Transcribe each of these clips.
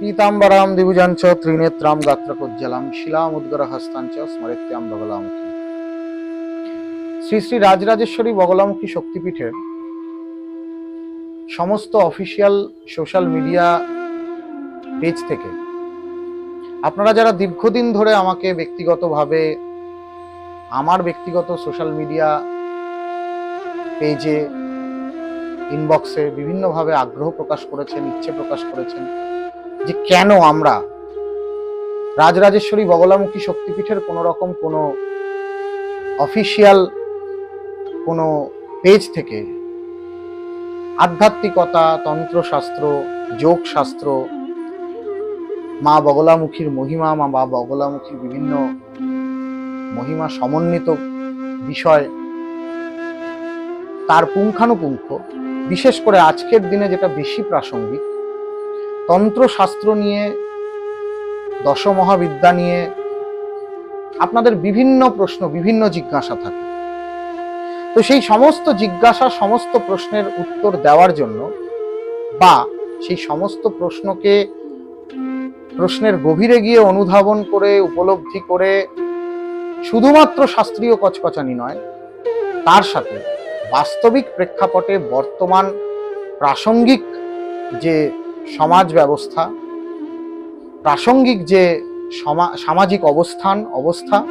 పీతాంబరాం దిభుజాంచ త్రినేత్రాం শিলাম উদ্গর হস্তাঞ্চ স্মরেত্যাম বগলামুখী শ্রী শ্রী রাজরাজেশ্বরী বগলামুখী শক্তিপীঠের সমস্ত official social media page থেকে আপনারা যারা দীর্ঘদিন ধরে আমাকে ব্যক্তিগতভাবে, আমার ব্যক্তিগত সোশ্যাল মিডিয়া পেজে ইনবক্সে বিভিন্নভাবে আগ্রহ প্রকাশ করেছেন, ইচ্ছে প্রকাশ করেছেন যে কেন আমরা রাজরাজেশ্বরী বগলামুখী শক্তিপীঠের কোনো রকম কোনো অফিসিয়াল কোনো পেজ থেকে আধ্যাত্মিকতা, তন্ত্রশাস্ত্র, যোগশাস্ত্র, মা বগলামুখীর মহিমা, মা বা বগলামুখীর বিভিন্ন মহিমা সমন্বিত বিষয়, তার পুঙ্খানুপুঙ্খ, বিশেষ করে আজকের দিনে যেটা বেশি প্রাসঙ্গিক তন্ত্রশাস্ত্র নিয়ে, দশমহাবিদ্যা নিয়ে আপনাদের বিভিন্ন প্রশ্ন, বিভিন্ন জিজ্ঞাসা থাকে। তো সেই সমস্ত জিজ্ঞাসা, সমস্ত প্রশ্নের উত্তর দেওয়ার জন্য বা সেই সমস্ত প্রশ্নকে প্রশ্নের গভীরে গিয়ে অনুধাবন করে, উপলব্ধি করে শুধুমাত্র শাস্ত্রীয় কচকচানি নয়, তার সাথে বাস্তবিক প্রেক্ষাপটে বর্তমান প্রাসঙ্গিক যে সমাজ ব্যবস্থা, প্রাসঙ্গিক যে সমা- সামাজিক অবস্থান, অবস্থা,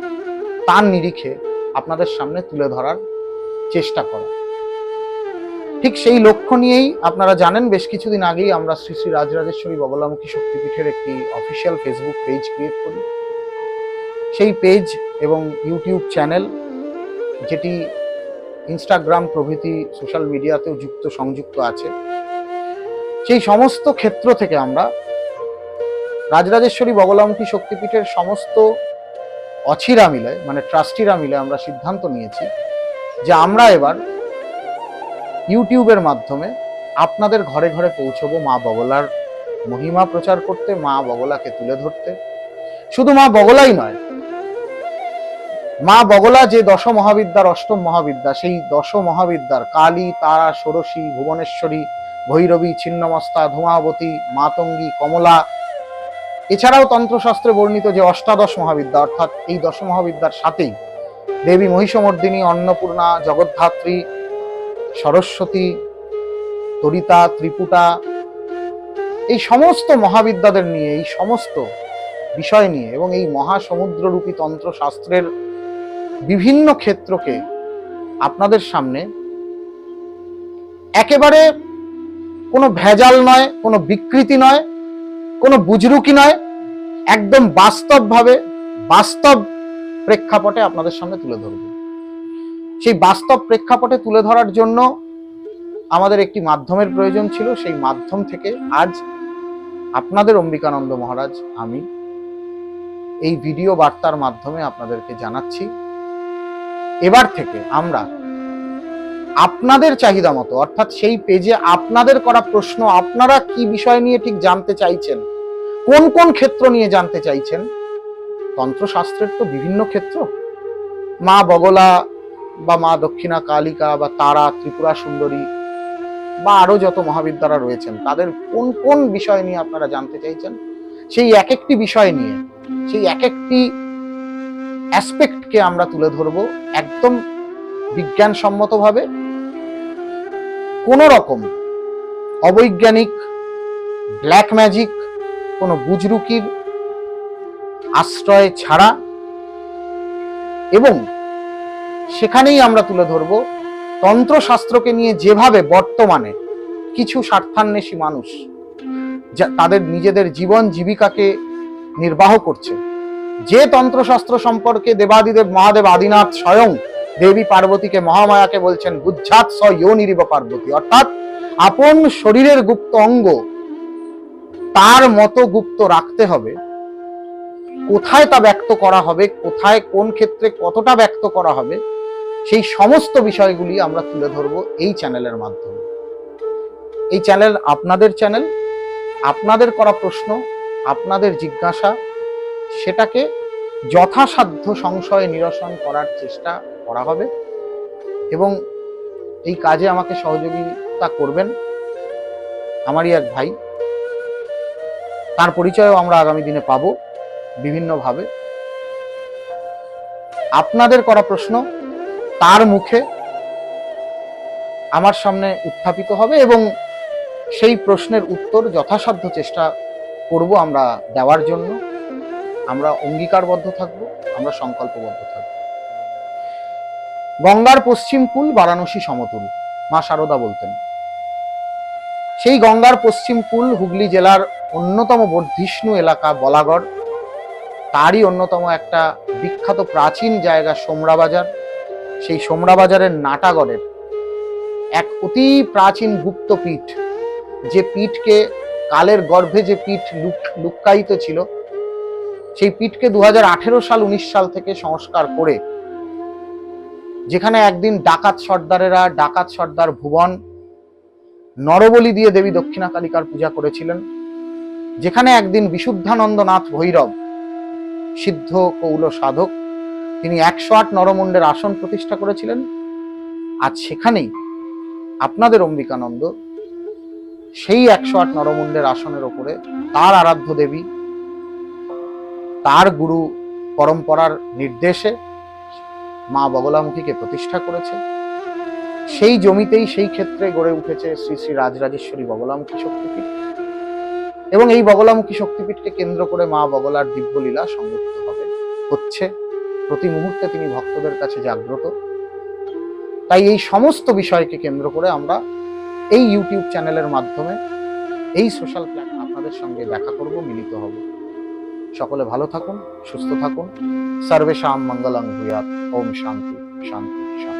তার নিরিখে আপনাদের সামনে তুলে ধরার চেষ্টা করা। ঠিক সেই লক্ষ্য নিয়েই আপনারা জানেন, বেশ কিছুদিন আগেই আমরা শ্রী শ্রী রাজরাজেশ্বরী বগলামুখী শক্তিপীঠের একটি অফিসিয়াল ফেসবুক পেজ ক্রিয়েট করি। সেই পেজ এবং ইউটিউব চ্যানেল, যেটি ইনস্টাগ্রাম প্রভৃতি সোশ্যাল মিডিয়াতেও যুক্ত, সংযুক্ত আছে। সেই সমস্ত ক্ষেত্র থেকে আমরা রাজরাজেশ্বরী বগলামুখী শক্তিপীঠের সমস্ত অছিরা মিলে মানে ট্রাস্টিরা মিলে আমরা সিদ্ধান্ত নিয়েছি যে আমরা এবার ইউটিউবের মাধ্যমে আপনাদের ঘরে ঘরে পৌঁছবো মা বগলার মহিমা প্রচার করতে, মা বগলাকে তুলে ধরতে। শুধু মা বগলাই নয়, মা বগলা যে দশ মহাবিদ্যার অষ্টম মহাবিদ্যা সেই দশ মহাবিদ্যার কালী, তারা, ষোড়শী, ভুবনেশ্বরী ভৈরবী ছিন্নমস্তা ধূমাবতী, মাতঙ্গী, কমলা। এছাড়াও তন্ত্রশাস্ত্রে বর্ণিত যে অষ্টাদশ মহাবিদ্যা, অর্থাৎ এই দশ মহাবিদ্যার সাথেই দেবী মহিষমর্দিনী, অন্নপূর্ণা, জগদ্ধাত্রী, সরস্বতী, তরিতা, ত্রিপুটা, এই সমস্ত মহাবিদ্যাদের নিয়ে, এই সমস্ত বিষয় নিয়ে এবং এই মহাসমুদ্ররূপী তন্ত্রশাস্ত্রের বিভিন্ন ক্ষেত্রকে আপনাদের সামনে একেবারে কোনো ভেজাল নয়, কোনো বিকৃতি নয়, কোনো বুজরুকি নয়, একদম বাস্তবভাবে বাস্তব প্রেক্ষাপটে আপনাদের সামনে তুলে ধরব। সেই বাস্তব প্রেক্ষাপটে তুলে ধরার জন্য আমাদের একটি মাধ্যমের প্রয়োজন ছিল। সেই মাধ্যম থেকে আজ আপনাদের অম্বিকানন্দ মহারাজ, আমি এই ভিডিও বার্তার মাধ্যমে আপনাদেরকে জানাচ্ছি। এবার থেকে আমরা আপনাদের চাহিদা মতো, অর্থাৎ সেই পেজে আপনাদের করা প্রশ্ন, আপনারা কি বিষয় নিয়ে ঠিক জানতে চাইছেন? কোন কোন ক্ষেত্র নিয়ে জানতে চাইছেন? তন্ত্রশাস্ত্রের তো বিভিন্ন ক্ষেত্র। মা বগলা বা মা দক্ষিণা কালিকা বা তারা, ত্রিপুরা সুন্দরী বা আরও যত মহাবিদ্যারা রয়েছেন, তাদের কোন কোন বিষয় নিয়ে আপনারা জানতে চাইছেন? সেই এক একটি বিষয় নিয়ে, সেই এক একটি অ্যাসপেক্টকে আমরা তুলে ধরব, একদম বিজ্ঞানসম্মতভাবে কোনো রকম অবৈজ্ঞানিক ব্ল্যাক ম্যাজিক কোনো বুজরুকির আশ্রয় ছাড়া এবং সেখানেই আমরা তুলে ধরব তন্ত্রশাস্ত্রকে নিয়ে যেভাবে বর্তমানে কিছু স্বার্থান্বেষী মানুষ যা- তাদের নিজেদের জীবন জীবিকাকে নির্বাহ করছে। যে তন্ত্রশাস্ত্র সম্পর্কে দেবাদিদেব মহাদেব আদিনাথ স্বয়ং দেবী পার্বতীকে মহামায়াকে বলছেন বুঝাত স ইয়োনিরিব পার্বতী। অর্থাৎ আপন শরীরের গুপ্ত অঙ্গ তার মতো গুপ্ত রাখতে হবে। কোথায় তা ব্যক্ত করা হবে, কোথায় কোন ক্ষেত্রে কতটা ব্যক্ত করা হবে, সেই সমস্ত বিষয়গুলি আমরা তুলে ধরব এই চ্যানেলের মাধ্যমে। এই চ্যানেল আপনাদের চ্যানেল, আপনাদের করা প্রশ্ন, আপনাদের জিজ্ঞাসা, সেটাকে যথাসাধ্য সংশয় নিরসন করার চেষ্টা করা হবে এবং এই কাজে আমাকে সহযোগিতা করবেন আমারই এক ভাই। তার পরিচয়ও আমরা আগামী দিনে পাব বিভিন্নভাবে। আপনাদের করা প্রশ্ন তার মুখে আমার সামনে উত্থাপিত হবে এবং সেই প্রশ্নের উত্তর যথাসাধ্য চেষ্টা করব আমরা দেওয়ার জন্য। আমরা অঙ্গীকারবদ্ধ থাকব, আমরা সংকল্পবদ্ধ থাকব। গঙ্গার পশ্চিম কুল বারাণসী সমতুল, মা শারদা বলতেন। সেই গঙ্গার পশ্চিম কুল হুগলি জেলার অন্যতম বর্ধিষ্ণু এলাকা বলাগড়। তারই অন্যতম একটা বিখ্যাত প্রাচীন জায়গা সোমরা বাজার সেই সোমরা বাজারের নাটাগড়ের এক অতি প্রাচীন গুপ্ত পীঠ যে পীঠকে কালের গর্ভে যে পীঠ লুক- লুক্কায়িত ছিল সেই পীঠকে দু সাল, উনিশ সাল থেকে সংস্কার করে যেখানে একদিন ডাকাত সর্দারেরা, ডাকাত সর্দার ভুবন, নরবলি দিয়ে দেবী দক্ষিণা কালিকার পূজা করেছিলেন, যেখানে একদিন বিশুদ্ধানন্দনাথ ভৈরব, সিদ্ধ কৌল সাধক, তিনি একশো আট নরমুণ্ডের আসন প্রতিষ্ঠা করেছিলেন। আজ সেখানেই আপনাদের অম্বিকানন্দ সেই একশো আট নরমুণ্ডের আসনের ওপরে তার আরাধ্য দেবী তার গুরু পরম্পরার নির্দেশে মা বগলামুখীকে প্রতিষ্ঠা করেছে। সেই জমিতেই সেই ক্ষেত্রে গড়ে উঠেছে শ্রী শ্রী রাজরাজেশ্বরী বগলামুখী শক্তিপীঠ। এবং এই বগলামুখী শক্তিপীঠকে কেন্দ্র করে মা বগলার দিব্যলীলা সংগঠিত হবে, হচ্ছে। প্রতি মুহূর্তে তিনি ভক্তদের কাছে জাগ্রত। তাই এই সমস্ত বিষয়কে কেন্দ্র করে আমরা এই ইউটিউব চ্যানেলের মাধ্যমে, এই সোশ্যাল প্ল্যাটফর্ম আপনাদের সঙ্গে দেখা করব, মিলিত হব। সকলে ভালো থাকুন সুস্থ থাকুন। সর্বেশাম মঙ্গলং ভূয়াত ওম শান্তি শান্তি শান্তি।